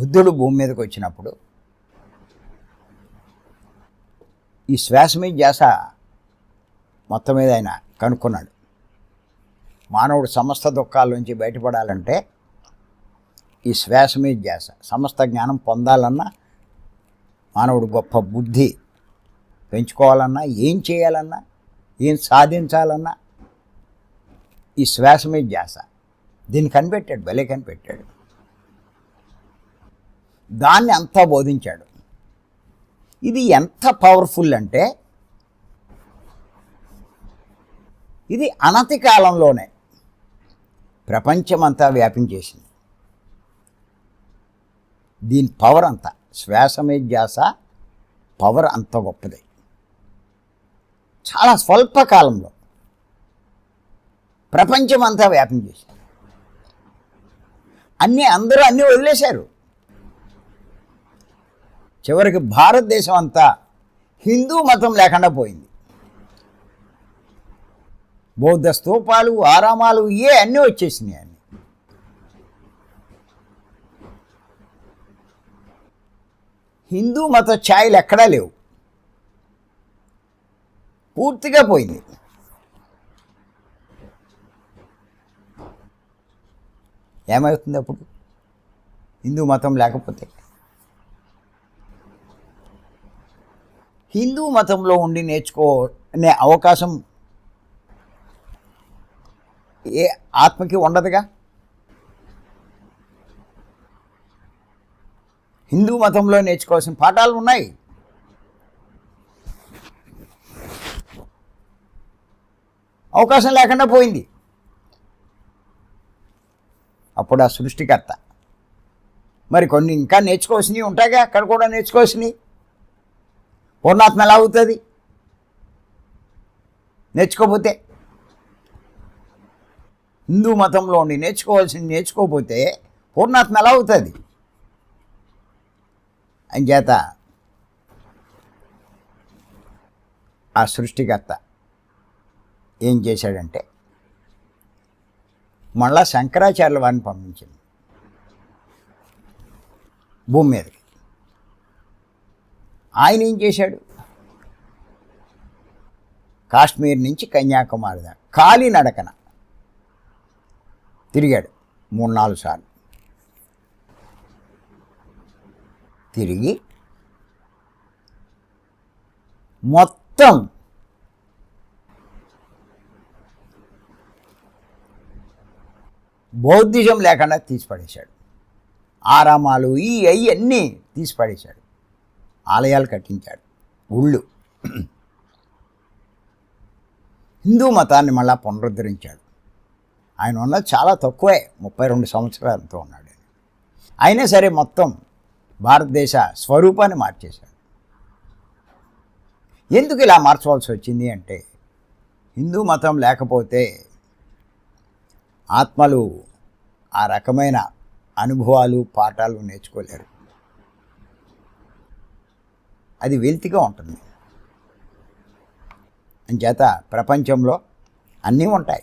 బుద్ధుడు భూమి మీదకి వచ్చినప్పుడు ఈ శ్వాస మీద ధ్యాస మొత్తం మీద ఆయన కనుక్కున్నాడు. మానవుడు సమస్త దుఃఖాల నుంచి బయటపడాలంటే ఈ శ్వాస మీద ధ్యాస. సమస్త జ్ఞానం పొందాలన్నా మానవుడు గొప్ప బుద్ధి పెంచుకోవాలన్నా ఏం చేయాలన్నా ఏం సాధించాలన్నా ఈ శ్వాస మీద ధ్యాస. దీన్ని కనిపెట్టాడు భలే కనిపెట్టాడు. దాన్ని అంతా బోధించాడు. ఇది ఎంత పవర్ఫుల్ అంటే ఇది అనతి కాలంలోనే ప్రపంచమంతా వ్యాపించేసింది. దీని పవర్ అంతా శ్వాస మీద ధ్యాస పవర్ అంత గొప్పది. చాలా స్వల్ప కాలంలో ప్రపంచమంతా వ్యాపించేసింది. అన్నీ అందరూ అన్నీ వదిలేశారు. చివరికి భారతదేశం అంతా హిందూ మతం లేకుండా పోయింది. బౌద్ధ స్తూపాలు ఆరామాలు ఏ అన్నీ వచ్చేసినాయి అన్ని. హిందూ మత ఛాయలు ఎక్కడా లేవు. పూర్తిగా పోయింది. ఏమవుతుంది అప్పుడు? హిందూ మతం లేకపోతే హిందూ మతంలో ఉండి నేర్చుకోనే అవకాశం ఏ ఆత్మకి ఉండదుగా? హిందూ మతంలో నేర్చుకోవాల్సిన పాఠాలు ఉన్నాయి. అవకాశం లేకుండా పోయింది. అప్పుడు ఆ సృష్టికర్త. మరి కొన్ని ఇంకా నేర్చుకోవాల్సినవి ఉంటాయిగా? అక్కడ కూడా నేర్చుకోవాల్సినవి? పూర్ణాత్మ ఎలా అవుతుంది? నేర్చుకోపోతే హిందూ మతంలో ఉండి నేర్చుకోవాల్సింది నేర్చుకోకపోతే పూర్ణాత్మ ఎలా అవుతుంది? అంచేత ఆ సృష్టికర్త ఏం చేశాడంటే మళ్ళా శంకరాచార్యుల వారిని పంపించింది. భూమి మీదకి. ఆయన ఏం చేశాడు? కాశ్మీర్ నుంచి కన్యాకుమారి దాకా ఖాళీ నడకన తిరిగాడు మూడు నాలుగు సార్లు. తిరిగి మొత్తం బౌద్ధిజం లేకుండా తీసిపడేశాడు. ఆరామాలు ఈ అవి అన్నీ ఆలయాలు కట్టించాడు. గుళ్ళు హిందూ మతాన్ని మళ్ళా పునరుద్ధరించాడు. ఆయన ఉన్నది చాలా తక్కువే ముప్పై రెండు సంవత్సరాలతో ఉన్నాడు. అయినా సరే మొత్తం భారతదేశ స్వరూపాన్ని మార్చేశాడు. ఎందుకు ఇలా మార్చవలసి వచ్చింది అంటే హిందూ మతం లేకపోతే ఆత్మలు ఆ రకమైన అనుభవాలు పాఠాలు నేర్చుకోలేరు. అది వెల్తిగా ఉంటుంది. అంచేత ప్రపంచంలో అన్నీ ఉంటాయి.